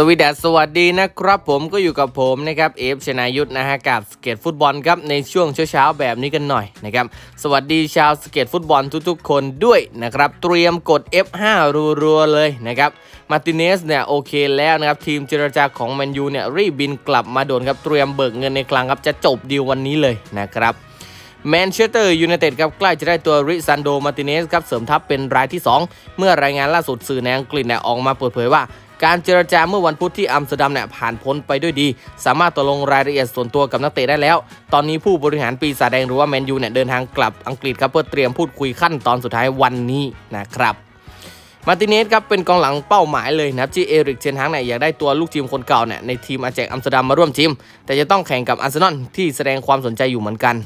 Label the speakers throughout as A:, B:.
A: สวีดัสสวัสดีนะครับผมก็อยู่กับผมนะครับเอฟชนายุทธนะฮะกับสเก็ตฟุตบอลครับในช่วงเช้าๆแบบนี้กันหน่อยนะครับสวัสดีชาวสเก็ตฟุตบอลทุกๆ คนด้วยนะครับเตรียมกด F5 รัวๆเลยนะครับมาร์ติเนสเนี่ยโอเคแล้วนะครับทีมเจรจาของแมนยูเนี่ยรีบบินกลับมาโดนครับเตรียมเบิกเงินในคลังครับจะจบดีลวันนี้เลยนะครับแมนเชสเตอร์ยูไนเต็ดครับใกล้จะได้ตัวริซันโดมาร์ติเนสครับเสริมทัพเป็นรายที่ 2 เมื่อรายงานล่าสุดสื่อในอังกฤษเนี่ยออกมาเปิดเผยว่า การเจรจาเมื่อวันพุธที่อัมสเตอร์ดัมเนี่ยผ่านพ้นไปด้วยดี สามารถตกลงรายละเอียดส่วนตัวกับนักเตะได้แล้ว ตอนนี้ผู้บริหารปีศาจแดงหรือว่าแมนยูเนี่ยเดินทางกลับอังกฤษครับเพื่อเตรียมพูดคุยขั้นตอนสุดท้ายวันนี้นะครับมาติเนสครับเป็นกองหลังเป้าหมายเลยนะครับที่เอริกเชนฮังเนี่ยอยากได้ตัวลูกทีมคนเก่าเนี่ยในทีมอาแจกอัมสเตอร์ดัมมาร่วมทีม แต่จะต้องแข่งกับอาร์เซนอลที่แสดงความสนใจอยู่เหมือนกัน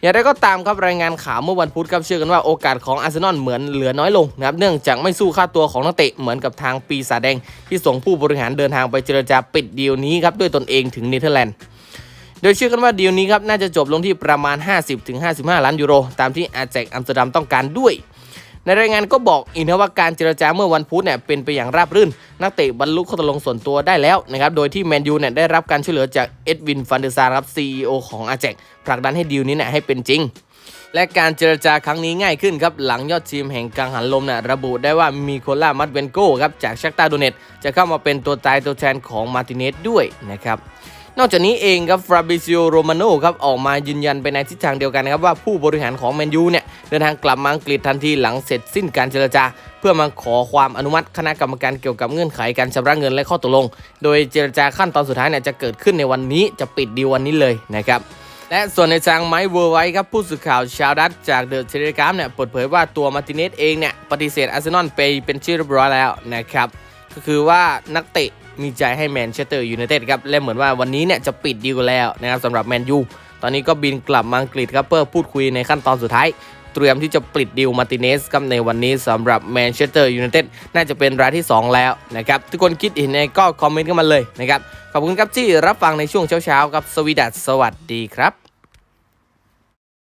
A: อย่างไรก็ตามครับรายงานข่าวเมื่อวันพุธครับเชื่อกันว่าโอกาสของอาร์เซนอลเหมือนเหลือน้อยลงนะครับเนื่องจากไม่สู้ค่าตัวของนักเตะเหมือนกับทางปีศาจแดง ที่ส่งผู้บริหารเดินทางไปเจรจาปิดดีลนี้ครับด้วยตนเองถึงเนเธอร์แลนด์โดยเชื่อกันว่าดีลนี้ครับน่าจะจบลงที่ประมาณ 50-55 ล้านยูโร ตามที่อาแจกอัมสเตอร์ดัมต้องการด้วย ในรายงานก็บอกอีกนะว่าการเจรจาเมื่อวันพุธเนี่ยเป็นไปอย่างราบรื่น นักเตะบรรลุข้อตกลงส่วนตัวได้แล้วนะครับโดยที่แมนยูเนี่ยได้รับการช่วยเหลือจากเอ็ดวินฟันเดอร์ซาร์ครับ CEO ของอาแจกผลักดันให้ดีลนี้เนี่ยให้เป็นจริงและการเจรจาครั้งนี้ง่ายขึ้นครับ หลังยอดทีมแห่งกังหันลมเนี่ยระบุได้ว่ามีโคล่ามัดเวนโก้ครับจากชักตาโดเนตจะเข้ามาเป็นตัวตายตัวแทนของมาร์ติเนสด้วยนะครับ นอกจากนี้เองครับฟราบิซิโอโรมาโนครับออกมายืนยันไปในทิศทางเดียวกันนะครับว่าผู้บริหารของแมนยูเนี่ยเดินทางกลับมาอังกฤษทันทีหลังเสร็จสิ้นการเจรจา เพื่อมาขอความอนุมัติคณะกรรมการเกี่ยวกับเงื่อนไขการชำระเงินและข้อตกลง โดยเจรจาขั้นตอนสุดท้ายเนี่ยจะเกิดขึ้นในวันนี้จะปิดดีวันนี้เลยนะครับและส่วนในทางไมค์เวอร์ไว้ครับผู้สื่อข่าวชาวดัตจากเดอะเทเลกราฟเนี่ยเปิดเผยว่าตัวมาร์ติเนสเองเนี่ยปฏิเสธอาร์เซนอลไปเป็นชื่อเรียบร้อยแล้วนะครับก็คือว่านักเตะ มีใจให้แมนเชสเตอร์ยูไนเต็ดครับ และเหมือนว่าวันนี้เนี่ยจะปิดดีลแล้วนะครับสำหรับแมนยู ตอนนี้ก็บินกลับมาอังกฤษครับเพื่อพูดคุยในขั้นตอนสุดท้าย เตรียมที่จะปิดดีลมาติเนสครับในวันนี้สำหรับแมนเชสเตอร์ยูไนเต็ดน่าจะเป็นรายที่ 2 แล้วนะครับ ทุกคนคิดเห็นไงก็คอมเมนต์กันมาเลยนะครับ ขอบคุณครับที่รับฟังในช่วงเช้าๆครับสวีดัสสวัสดีครับ